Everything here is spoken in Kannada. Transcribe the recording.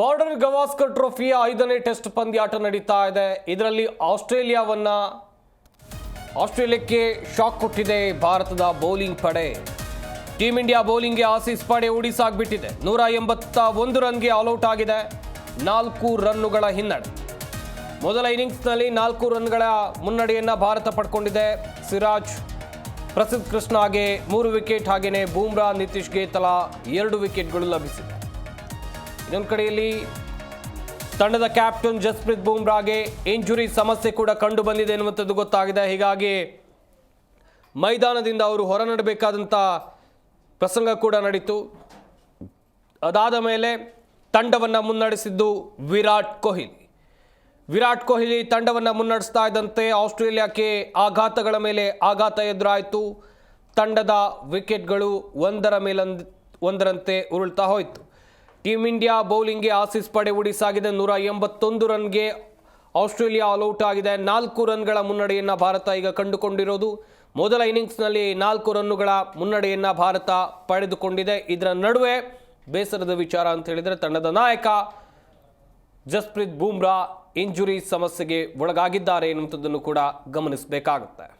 ಬಾರ್ಡರ್ ಗವಾಸ್ಕರ್ ಟ್ರೋಫಿಯ ಐದನೇ ಟೆಸ್ಟ್ ಪಂದ್ಯಾಟ ನಡೀತಾ ಇದೆ. ಇದರಲ್ಲಿ ಆಸ್ಟ್ರೇಲಿಯಾವನ್ನ ಆಸ್ಟ್ರೇಲಿಯಾಕ್ಕೆ ಶಾಕ್ ಕೊಟ್ಟಿದೆ ಭಾರತದ ಬೌಲಿಂಗ್ ಪಡೆ. ಟೀಂ ಇಂಡಿಯಾ ಬೌಲಿಂಗ್ಗೆ ಆಸೀಸ್ ಪಡೆ ಉಡಿಸಾಗ್ಬಿಟ್ಟಿದೆ ನೂರ ಎಂಬತ್ತ ಒಂದು ರನ್ಗೆ ಆಲ್ಔಟ್ ಆಗಿದೆ ನಾಲ್ಕು ರನ್ನುಗಳ ಹಿನ್ನಡೆ. ಮೊದಲ ಇನ್ನಿಂಗ್ಸ್ನಲ್ಲಿ ನಾಲ್ಕು ರನ್ಗಳ ಮುನ್ನಡೆಯನ್ನು ಭಾರತ ಪಡ್ಕೊಂಡಿದೆ. ಸಿರಾಜ್, ಪ್ರಸಿದ್ಧ ಕೃಷ್ಣಗೆ ಮೂರು ವಿಕೆಟ್ ಹಾಗೆಯೇ ಬೂಮ್ರಾ ನಿತೀಶ್ಗೆ ತಲಾ ಎರಡು ವಿಕೆಟ್ಗಳು ಲಭಿಸಿದೆ. ಇನ್ನೊಂದು ಕಡೆಯಲ್ಲಿ ತಂಡದ ಕ್ಯಾಪ್ಟನ್ ಜಸ್ಪ್ರೀತ್ ಬೂಮ್ರಾಗೆ ಇಂಜುರಿ ಸಮಸ್ಯೆ ಕೂಡ ಕಂಡು ಬಂದಿದೆ ಎನ್ನುವಂಥದ್ದು ಗೊತ್ತಾಗಿದೆ. ಹೀಗಾಗಿ ಮೈದಾನದಿಂದ ಅವರು ಹೊರನಡಬೇಕಾದಂಥ ಪ್ರಸಂಗ ಕೂಡ ನಡೀತು. ಅದಾದ ಮೇಲೆ ತಂಡವನ್ನು ಮುನ್ನಡೆಸಿದ್ದು ವಿರಾಟ್ ಕೊಹ್ಲಿ. ವಿರಾಟ್ ಕೊಹ್ಲಿ ತಂಡವನ್ನು ಮುನ್ನಡೆಸ್ತಾ ಇದ್ದಂತೆ ಆಸ್ಟ್ರೇಲಿಯಾಕ್ಕೆ ಆಘಾತಗಳ ಮೇಲೆ ಆಘಾತ ಎದುರಾಯಿತು. ತಂಡದ ವಿಕೆಟ್ಗಳು ಒಂದರ ಮೇಲೊಂದು ಒಂದರಂತೆ ಉರುಳ್ತಾ ಹೋಯಿತು. ಟೀಮ್ ಇಂಡಿಯಾ ಬೌಲಿಂಗ್ಗೆ ಆಸೀಸ್ ಪಡೆ ಉಡಿಸಾಗಿದೆ. ನೂರ ಎಂಬತ್ತೊಂದು ರನ್ಗೆ ಆಸ್ಟ್ರೇಲಿಯಾ ಆಲ್ಔಟ್ ಆಗಿದೆ. ನಾಲ್ಕು ರನ್ಗಳ ಮುನ್ನಡೆಯನ್ನು ಭಾರತ ಈಗ ಕಂಡುಕೊಂಡಿರೋದು. ಮೊದಲ ಇನ್ನಿಂಗ್ಸ್ನಲ್ಲಿ ನಾಲ್ಕು ರನ್ನುಗಳ ಮುನ್ನಡೆಯನ್ನು ಭಾರತ ಪಡೆದುಕೊಂಡಿದೆ. ಇದರ ನಡುವೆ ಬೇಸರದ ವಿಚಾರ ಅಂತ ಹೇಳಿದರೆ ತಂಡದ ನಾಯಕ ಜಸ್ಪ್ರೀತ್ ಬೂಮ್ರಾ ಇಂಜುರಿ ಸಮಸ್ಯೆಗೆ ಒಳಗಾಗಿದ್ದಾರೆ ಎನ್ನುವಂಥದ್ದನ್ನು ಕೂಡ ಗಮನಿಸಬೇಕಾಗುತ್ತೆ.